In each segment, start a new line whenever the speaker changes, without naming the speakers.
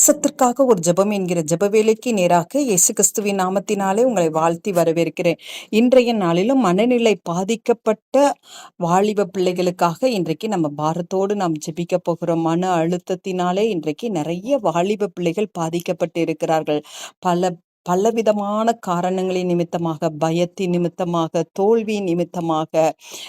தேசத்திற்காக ஒரு ஜெபம் என்கிற ஜெப வேலைக்கு நேராக இயேசு கிறிஸ்துவின் நாமத்தினாலே உங்களை வாழ்த்தி வரவேற்கிறேன். இன்றைய நாளிலும் மனநிலை பாதிக்கப்பட்ட வாலிப பிள்ளைகளுக்காக இன்றைக்கு நம்ம பாரத்தோடு நாம் ஜெபிக்க போகிறோம். மன அழுத்தத்தினாலே இன்றைக்கு நிறைய வாலிப பிள்ளைகள் பாதிக்கப்பட்டு இருக்கிறார்கள் பல பலவிதமான காரணங்களின் நிமித்தமாக பயத்தின் நிமித்தமாக தோல்வி நிமித்தமாக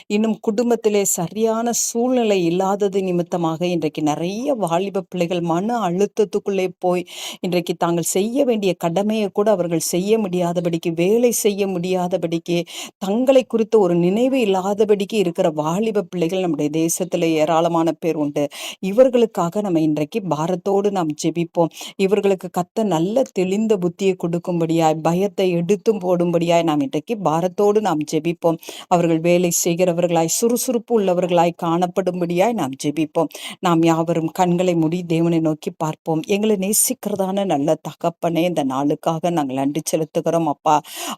இன்னும் குடும்பத்திலே சரியான சூழ்நிலை இல்லாதது நிமித்தமாக இன்றைக்கு நிறைய வாலிப பிள்ளைகள் மன அழுத்தத்துக்குள்ளே போய் இன்றைக்கு தாங்கள் செய்ய வேண்டிய கடமையை கூட அவர்கள் செய்ய முடியாதபடிக்கு வேலை செய்ய முடியாதபடிக்கு தங்களை குறித்த ஒரு நினைவு இல்லாதபடிக்கு இருக்கிற வாலிப பிள்ளைகள் நம்முடைய தேசத்தில் ஏராளமான பேர் உண்டு. இவர்களுக்காக நம்ம இன்றைக்கு பாரத்தோடு நாம் ஜெபிப்போம். இவர்களுக்கு கத்த நல்ல தெளிந்த புத்தியை கொடு கொடுக்கும்படியாய் பயத்தை எடுத்தும் போடும்படியாய் நாம் இன்றைக்கு பாரத்தோடு நாம் ஜெபிப்போம். அவர்கள் வேலை செய்கிறவர்களாய் சுறுசுறுப்பு உள்ளவர்களாய் காணப்படும்படியாய் நாம் ஜெபிப்போம். நாம் யாவரும் கண்களை முடி தேவனை நோக்கி பார்ப்போம். எங்களை நேசிக்கிறதான நல்ல தகப்பனே இந்த நாளுக்காக நாங்கள் நன்றி செலுத்துகிறோம் அப்பா.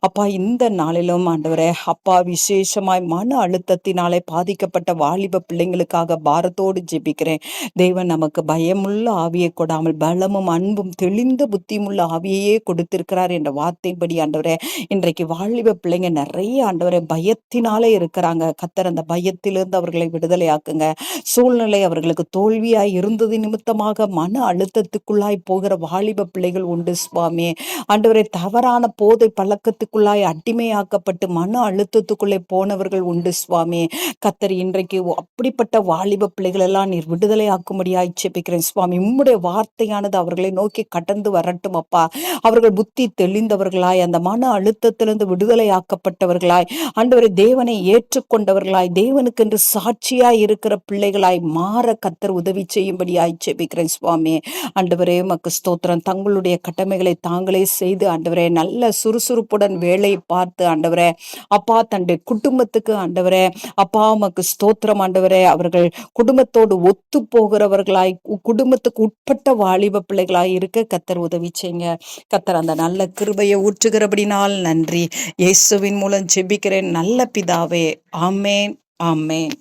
அப்பா இந்த நாளிலும் ஆண்டவரே அப்பா விசேஷமாய் மன அழுத்தத்தினாலே பாதிக்கப்பட்ட வாலிப பிள்ளைங்களுக்காக பாரத்தோடு ஜெபிக்கிறேன். தேவன் நமக்கு பயமுள்ள ஆவியை கொடாமல் பலமும் அன்பும் தெளிந்த புத்தியுமுள்ள ஆவியையே கொடுத்திருக்க இருக்கிறார் என்ற வார்த்தைப்படி ஆண்டவரே இன்றைக்கு வாலிப பிள்ளைங்க நிறைய ஆண்டவரை பயத்தினாலே இருக்கிறாங்க. கத்தர் அந்த பயத்திலிருந்து அவர்களை விடுதலையாக்குங்க. சூழ்நிலை அவர்களுக்கு தோல்வியாய் இருந்தது நிமித்தமாக மன அழுத்தத்துக்குள்ளாய் போகிற வாலிப பிள்ளைகள் உண்டு சுவாமி. ஆண்டவரை தவறான போதை பழக்கத்துக்குள்ளாய் அடிமையாக்கப்பட்டு மன அழுத்தத்துக்குள்ளே போனவர்கள் உண்டு சுவாமி. கத்தர் இன்றைக்கு அப்படிப்பட்ட வாலிப பிள்ளைகள் எல்லாம் நீர் விடுதலை ஆக்கும்படியாய் செப்பிக்கிறேன் சுவாமி. உம்முடைய வார்த்தையானது அவர்களை நோக்கி கடந்து வரட்டும் அப்பா. அவர்கள் புத்தி புத்தி தெளிந்தவர்களாய் அந்த மன அழுத்தத்திலிருந்து விடுதலை ஆக்கப்பட்டவர்களாய் ஆண்டவரை தேவனை ஏற்றுக்கொண்டவர்களாய் தேவனுக்கென்று சாட்சியாய் இருக்கிற பிள்ளைகளாய் மாற கத்தர் உதவி செய்யும்படியாய் செபிக்கிறேன் சுவாமி. ஆண்டவரே மக்கு ஸ்தோத்திரம். தங்களுடைய கடமைகளை தாங்களே செய்து ஆண்டவரே நல்ல சுறுசுறுப்புடன் வேலை பார்த்து ஆண்டவரே அப்பா தன்னுடைய குடும்பத்துக்கு ஆண்டவரே அப்பா மக்கு ஸ்தோத்திரம் ஆண்டவரே அவர்கள் குடும்பத்தோடு ஒத்து போகிறவர்களாய் குடும்பத்துக்கு உட்பட்ட வாலிப பிள்ளைகளாய் இருக்க கத்தர் உதவி செய்யுங்க. கத்தர் அந்த நல்ல நல்ல கிருபையை ஊற்றுகிறபடினால் நன்றி. இயேசுவின் மூலம் ஜெபிக்கிறேன். நல்ல பிதாவே. ஆமேன் ஆமேன்.